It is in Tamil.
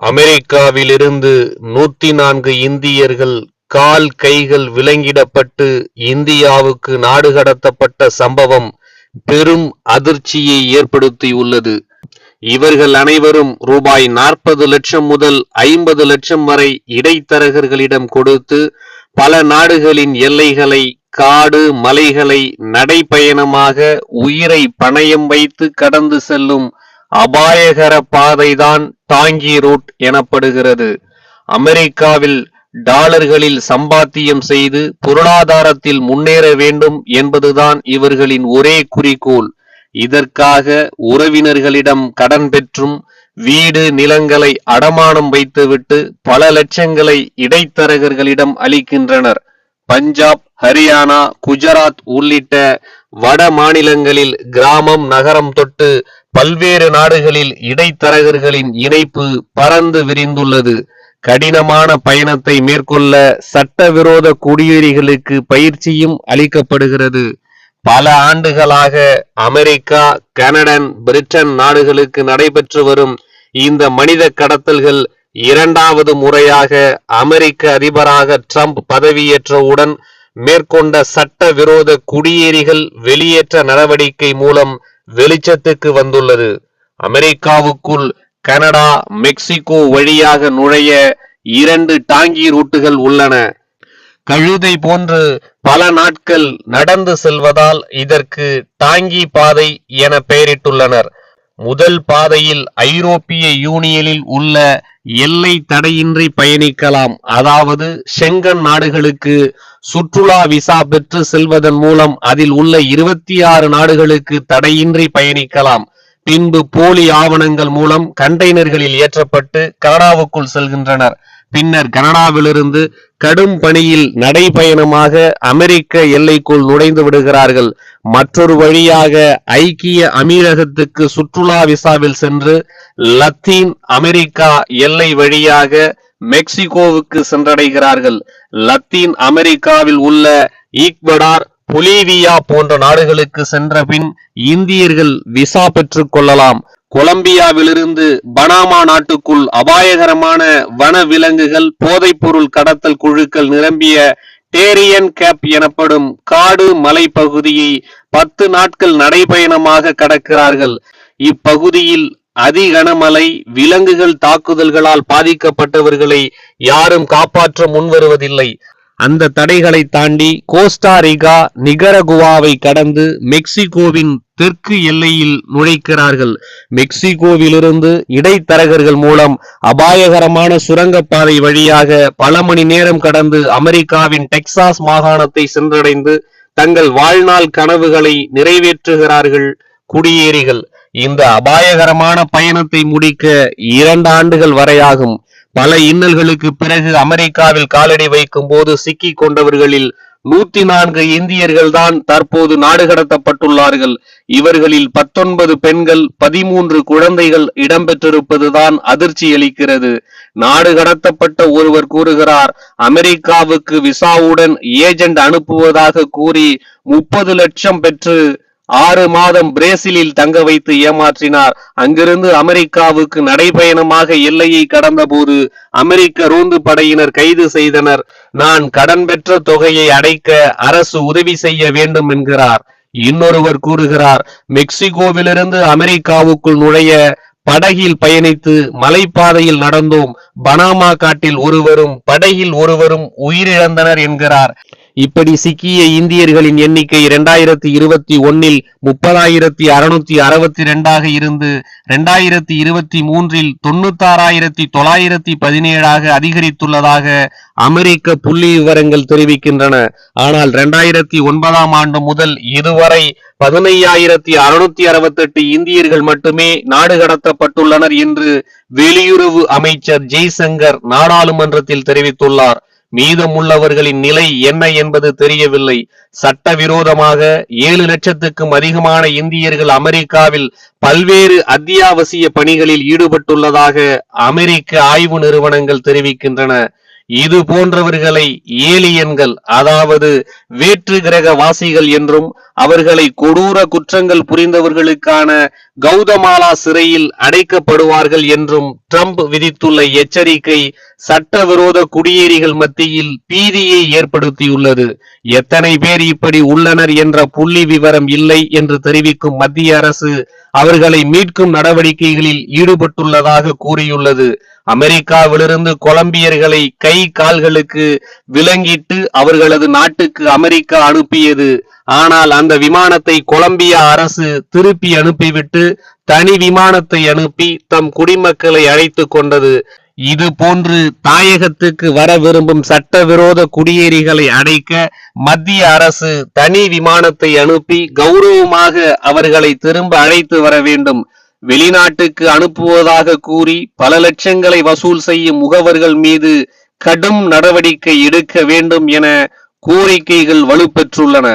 அமெரிக்காவிலிருந்து நூத்தி நான்கு இந்தியர்கள் கால் கைகள் விலங்கிடப்பட்டு இந்தியாவுக்கு நாடு கடத்தப்பட்ட சம்பவம் பெரும் அதிர்ச்சியை ஏற்படுத்தியுள்ளது. இவர்கள் அனைவரும் ரூபாய் நாற்பது லட்சம் முதல் ஐம்பது லட்சம் வரை இடைத்தரகர்களிடம் கொடுத்து பல நாடுகளின் எல்லைகளை காடு மலைகளை நடைப்பயணமாக உயிரை பணயம் வைத்து கடந்து செல்லும் அபாயகர பாதைதான் தாங்கி ரூட் எனப்படுகிறது. அமெரிக்காவில் டாலர்களில் சம்பாத்தியம் செய்து பொருளாதாரத்தில் முன்னேற வேண்டும் என்பதுதான் இவர்களின் ஒரே குறிக்கோள். இதற்காக உறவினர்களிடம் கடன் பெற்றும் வீடு நிலங்களை அடமானம் வைத்துவிட்டு பல லட்சங்களை இடைத்தரகர்களிடம் அளிக்கின்றனர். பஞ்சாப் ஹரியானா குஜராத் உள்ளிட்ட வட மாநிலங்களில் கிராமம் நகரம் தொட்டு பல்வேறு நாடுகளில் இடைத்தரகர்களின் இணைப்பு பறந்து விரிந்துள்ளது. கடினமான பயணத்தை மேற்கொள்ள சட்டவிரோத குடியேறிகளுக்கு பயிற்சியும் அளிக்கப்படுகிறது. பல ஆண்டுகளாக அமெரிக்கா கனடன் பிரிட்டன் நாடுகளுக்கு நடைபெற்று வரும் இந்த மனித கடத்தல்கள் இரண்டாவது முறையாக அமெரிக்க அதிபராக ட்ரம்ப் பதவியேற்றவுடன் மேற்கொண்ட சட்ட விரோத குடியேறிகள் வெளியேற்ற நடவடிக்கை மூலம் வெளிச்சத்துக்கு வந்துள்ளது. அமெரிக்காவுக்குள் கனடா மெக்சிகோ வழியாக நுழைய இரண்டு டாங்கி ரூட்டுகள் உள்ளன. கழுதை போன்று பல நாட்கள் நடந்து செல்வதால் இதற்கு டாங்கி பாதை என பெயரிட்டுள்ளனர். முதல் பாதையில் ஐரோப்பிய யூனியனில் உள்ள எல்லை தடையின்றி பயணிக்கலாம். அதாவது செங்கன் நாடுகளுக்கு சுற்றுலா விசா பெற்று செல்வதன் மூலம் அதில் உள்ள இருபத்தி ஆறு நாடுகளுக்கு தடையின்றி பயணிக்கலாம். பின்பு போலி ஆவணங்கள் மூலம் கண்டெய்னர்களில் ஏற்றப்பட்டு கனடாவுக்குள் செல்கின்றனர். பின்னர் கனடாவிலிருந்து கடும் பணியில் நடைபயணமாக அமெரிக்க எல்லைக்குள் நுழைந்து விடுகிறார்கள். மற்றொரு வழியாக ஐக்கிய அமீரகத்துக்கு சுற்றுலா விசாவில் சென்று லத்தீன் அமெரிக்கா எல்லை வழியாக மெக்சிகோவுக்கு சென்றடைகிறார்கள். லத்தீன் அமெரிக்காவில் உள்ள ஈக்வடார் பொலிவியா போன்ற நாடுகளுக்கு சென்ற பின் இந்தியர்கள் விசா பெற்றுக் கொள்ளலாம். கொலம்பியாவிலிருந்து பனாமா நாட்டுக்குள் அபாயகரமான வன விலங்குகள் போதைப்பொருள் கடத்தல் குழுக்கள் நிரம்பிய டேரியன் கேப் எனப்படும் காடு மலை பகுதியை பத்து நாட்கள் நடைபயணமாக கடக்கிறார்கள். இப்பகுதியில் அதிகனமலை விலங்குகள் தாக்குதல்களால் பாதிக்கப்பட்டவர்களை யாரும் காப்பாற்ற முன்வருவதில்லை. அந்த தடைகளை தாண்டி கோஸ்டாரிகா நிகரகுவாவை கடந்து மெக்சிகோவின் தெற்கு எல்லையில் நுழைக்கிறார்கள். மெக்சிகோவிலிருந்து இடைத்தரகர்கள் மூலம் அபாயகரமான சுரங்கப்பாதை வழியாக பல மணி நேரம் கடந்து அமெரிக்காவின் டெக்சாஸ் மாகாணத்தை சென்றடைந்து தங்கள் வாழ்நாள் கனவுகளை நிறைவேற்றுகிறார்கள் குடியேறிகள். இந்த அபாயகரமான பயணத்தை முடிக்க இரண்டு ஆண்டுகள் வரையாகும். பல இன்னல்களுக்கு பிறகு அமெரிக்காவில் காலடி வைக்கும் போது சிக்கிக் கொண்டவர்களில் நூத்தி நான்கு இந்தியர்கள் தான் தற்போது நாடு கடத்தப்பட்டுள்ளார்கள். இவர்களில் பத்தொன்பது பெண்கள் பதிமூன்று குழந்தைகள் இடம்பெற்றிருப்பதுதான் அதிர்ச்சி அளிக்கிறது நாடு கடத்தப்பட்ட ஒருவர் கூறுகிறார் அமெரிக்காவுக்கு விசாவுடன் ஏஜென்ட் அனுப்புவதாக கூறி முப்பது லட்சம் பெற்று ஆறு மாதம் பிரேசிலில் தங்க வைத்து ஏமாற்றினார். அங்கிருந்து அமெரிக்காவுக்கு நடைபயணமாக எல்லையை கடந்தபோது அமெரிக்க ரோந்து படையினர் கைது செய்தனர். நான் கடன் பெற்ற தொகையை அடைக்க அரசு உதவி செய்ய வேண்டும் என்கிறார். இன்னொருவர் கூறுகிறார் மெக்சிகோவிலிருந்து அமெரிக்காவுக்குள் நுழைய படகில் பயணித்து மலைப்பாதையில் நடந்தோம். பனாமா காட்டில் ஒருவரும் படகில் ஒருவரும் உயிரிழந்தனர் என்கிறார். இப்படி சிக்கிய இந்தியர்களின் எண்ணிக்கை இரண்டாயிரத்தி இருபத்தி ஒன்னில் முப்பதாயிரத்தி அறுநூத்தி அறுபத்தி ரெண்டாக இருந்து இரண்டாயிரத்தி இருபத்தி மூன்றில் தொண்ணூத்தாறாயிரத்தி தொள்ளாயிரத்தி பதினேழாக அதிகரித்துள்ளதாக அமெரிக்க புள்ளி விவரங்கள் தெரிவிக்கின்றன. ஆனால் இரண்டாயிரத்தி ஒன்பதாம் ஆண்டு முதல் இதுவரை பதினையாயிரத்தி அறுநூத்தி அறுபத்தெட்டு இந்தியர்கள் மட்டுமே நாடு கடத்தப்பட்டுள்ளனர் என்று வெளியுறவு அமைச்சர் ஜெய்சங்கர் நாடாளுமன்றத்தில் தெரிவித்துள்ளார். மீதமுள்ளவர்களின் நிலை என்ன என்பது தெரியவில்லை. சட்டவிரோதமாக ஏழு லட்சத்துக்கும் அதிகமான இந்தியர்கள் அமெரிக்காவில் பல்வேறு அத்தியாவசிய பணிகளில் ஈடுபட்டுள்ளதாக அமெரிக்க ஆய்வு நிறுவனங்கள் தெரிவிக்கின்றன. இது போன்றவர்களை ஏலியன்கள் அதாவது வேற்று கிரக வாசிகள் என்றும் அவர்களை கொடூர குற்றங்கள் புரிந்தவர்களுக்கான கௌதமாலா சிறையில் அடைக்கப்படுவார்கள் என்றும் ட்ரம்ப் விதித்துள்ள எச்சரிக்கை சட்டவிரோத குடியேறிகள் மத்தியில் பீதியை ஏற்படுத்தியுள்ளது. எத்தனை பேர் இப்படி உள்ளனர் என்ற புள்ளி விவரம் இல்லை என்று தெரிவிக்கும் மத்திய அரசு அவர்களை மீட்கும் நடவடிக்கைகளில் ஈடுபட்டுள்ளதாக கூறியுள்ளது. அமெரிக்காவிலிருந்து கொலம்பியர்களை கை கால்களுக்கு விலங்கிட்டு அவர்களது நாட்டுக்கு அமெரிக்கா அனுப்பியது. ஆனால் அந்த விமானத்தை கொலம்பியா அரசு திருப்பி அனுப்பிவிட்டு தனி விமானத்தை அனுப்பி தம் குடிமக்களை அழைத்து கொண்டது. இது போன்று தாயகத்துக்கு வர விரும்பும் சட்டவிரோத குடியேறிகளை அடைக்க மத்திய அரசு தனி விமானத்தை அனுப்பி கௌரவமாக அவர்களை திரும்ப அழைத்து வர வேண்டும். வெளிநாட்டுக்கு அனுப்புவதாக கூறி பல லட்சங்களை வசூல் செய்யும் முகவர்கள் மீது கடும் நடவடிக்கை எடுக்க வேண்டும் என கோரிக்கைகள் வலுப்பெற்றுள்ளன.